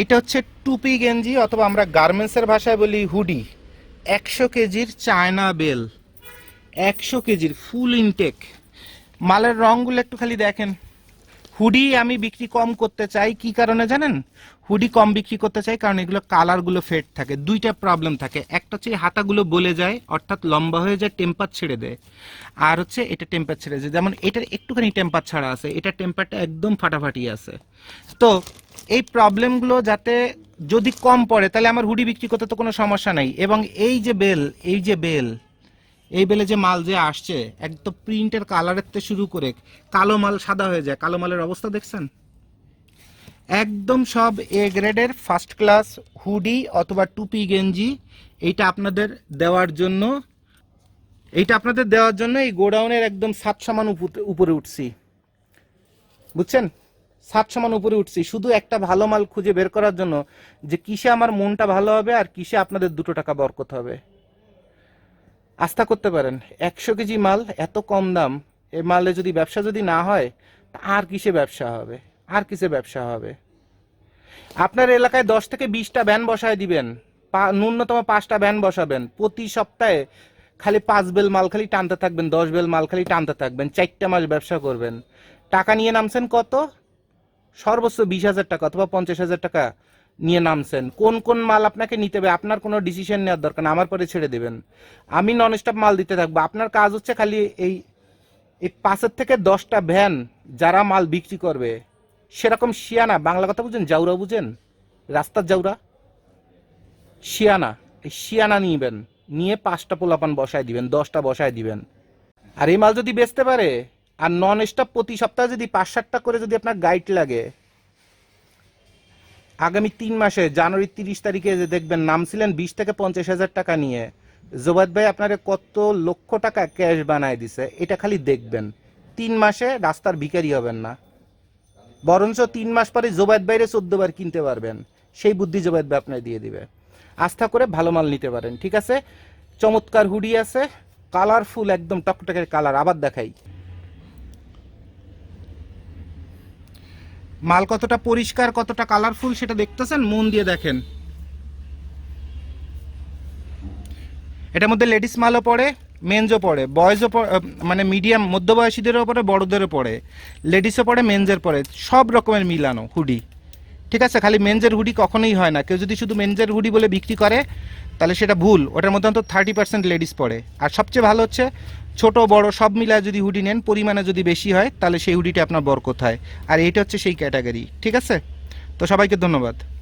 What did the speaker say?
এটা হচ্ছে টুপি গেঞ্জি অথবা আমরা গার্মেন্টসের ভাষায় বলি হুডি। একশো কেজির চায়না বেল, একশো কেজির ফুল ইনটেক মালের রঙগুলো একটু খালি দেখেন। হুডি আমি বিক্রি কম করতে চাই, কি কারণে জানেন? হুডি কম বিক্রি করতে চাই কারণ এগুলো কালারগুলো ফেড থাকে, দুইটা প্রবলেম থাকে। একটা হচ্ছে হাতাগুলো বলে যায়, অর্থাৎ লম্বা হয়ে যায় টেম্পার ছেড়ে দেয়। আর হচ্ছে এটা টেম্পার ছেড়ে যায় যেমন এটার একটুখানি টেম্পার ছাড়া আছে, এটা টেম্পারটা একদম ফাটাফাটি আছে। তো এই প্রবলেমগুলো যাতে যদি কম পড়ে, তাহলে আমার হুডি বিক্রি করতে তো কোনো সমস্যা নাই। এবং এই যে বেল, এই যে বেল, এই বেলে যে মাল যে আসছে, একদম প্রিন্টের কালারের থেকে শুরু করে কালো মাল সাদা হয়ে যায়। কালো মালের অবস্থা দেখছেন? একদম সব এ গ্রেডের ফার্স্ট ক্লাস হুডি অথবা টুপি, গেঞ্জি, এইটা আপনাদের দেওয়ার জন্য, এইটা আপনাদের দেওয়ার জন্য এই গোডাউনের একদম সাত সমান উপরে- উপরে উঠছি। বুঝছেন? সাত সমান উপরে উঠছি। শুধু একটা ভালো মাল খুঁজে বের করার জন্য যে কিসে আমার মনটা ভালো হবে আর কিসে আপনাদের দুটো টাকা বরকত হবে। আস্থা করতে পারেন, একশো কেজি মাল এত কম দাম, এ মালে যদি ব্যবসা যদি না হয় আর কিসে ব্যবসা হবে? আর কিসে ব্যবসা হবে? আপনার এলাকায় দশ থেকে বিশটা ভ্যান বসায় দিবেন ন্যূনতম পাঁচটা ভ্যান বসাবেন, প্রতি সপ্তাহে খালি পাঁচ বেল মাল খালি টানতে থাকবেন, দশ বেল মাল খালি টানতে থাকবেন, চারটা মাস ব্যবসা করবেন। টাকা নিয়ে নামছেন কত? সর্বোচ্চ বিশ হাজার টাকা অথবা পঞ্চাশ হাজার টাকা নিয়ে নামছেন। কোন কোন মাল আপনাকে নিতে হবে? আপনার কোনো ডিসিশন নেওয়ার দরকার না আমার পরে ছেড়ে দেবেন। আমি নন স্টপ মাল দিতে থাকব। আপনার কাজ হচ্ছে খালি এই এই পাঁচের থেকে দশটা ভ্যান যারা মাল বিক্রি করবে, সেরকম শিয়ানা বাংলা কথা বুঝেন? জাউরা বুঝেন? রাস্তার জাউরা? শিয়ানা এই শিয়ানা নিবেন। নিয়ে পাঁচটা পোলাপান বসায় দিবেন, দশটা বসায় দিবেন। আর এই মাল যদি বেচতে পারে আর নন স্টপ প্রতি সপ্তাহে যদি পাঁচ সাতটা করে যদি আপনার গাইড লাগে, আগামী তিন মাসে, জানুয়ারি তিরিশ তারিখে যে দেখবেন নামছিলেন বিশ থেকে পঞ্চাশ হাজার টাকা নিয়ে জোবাদ ভাই আপনারে কত লক্ষ টাকা ক্যাশ বানায় দিছে, এটা খালি দেখবেন। তিন মাসে রাস্তার ভিখারি হবেন না। বরঞ্চ তিন মাস পরে জোবাদ বাইরে চোদ্দ বার কিনতে পারবেন। সেই বুদ্ধি জোবাদ ভাই আপনার দিয়ে দিবে। আস্থা করে ভালো মাল নিতে পারেন, ঠিক আছে? চমৎকার হুডি আছে কালারফুল একদম টকটকের কালার আবার দেখাই। মাল কতটা পরিষ্কার, কতটা কালারফুল সেটা দেখতেছেন? মন দিয়ে দেখেন। এটার মধ্যে লেডিস মালও পড়ে মেন্সও পড়ে বয়েজও মানে মিডিয়াম মধ্যবয়সীদেরও পড়ে, বড়দেরও পড়ে লেডিসও পড়ে মেন্সের পড়ে, সব রকমের মিলানো হুডি। ঠিক আছে, খালি মেন্সের হুডি কখনোই হয় না। কেউ যদি শুধু মেন্সের হুডি বলে বিক্রি করে, তাহলে সেটা ভুল। ওটার মধ্যে অন্তত থার্টি পার্সেন্ট লেডিস পড়ে। আর সবচেয়ে ভালো হচ্ছে ছোট, বড়, সব মিলায় যদি হুডি নেন, পরিমাণে যদি বেশি হয়, তাহলে সেই হুডিটা আপনার বর কোথায় আর এইটা হচ্ছে সেই ক্যাটাগরি, ঠিক আছে? তো সবাইকে ধন্যবাদ।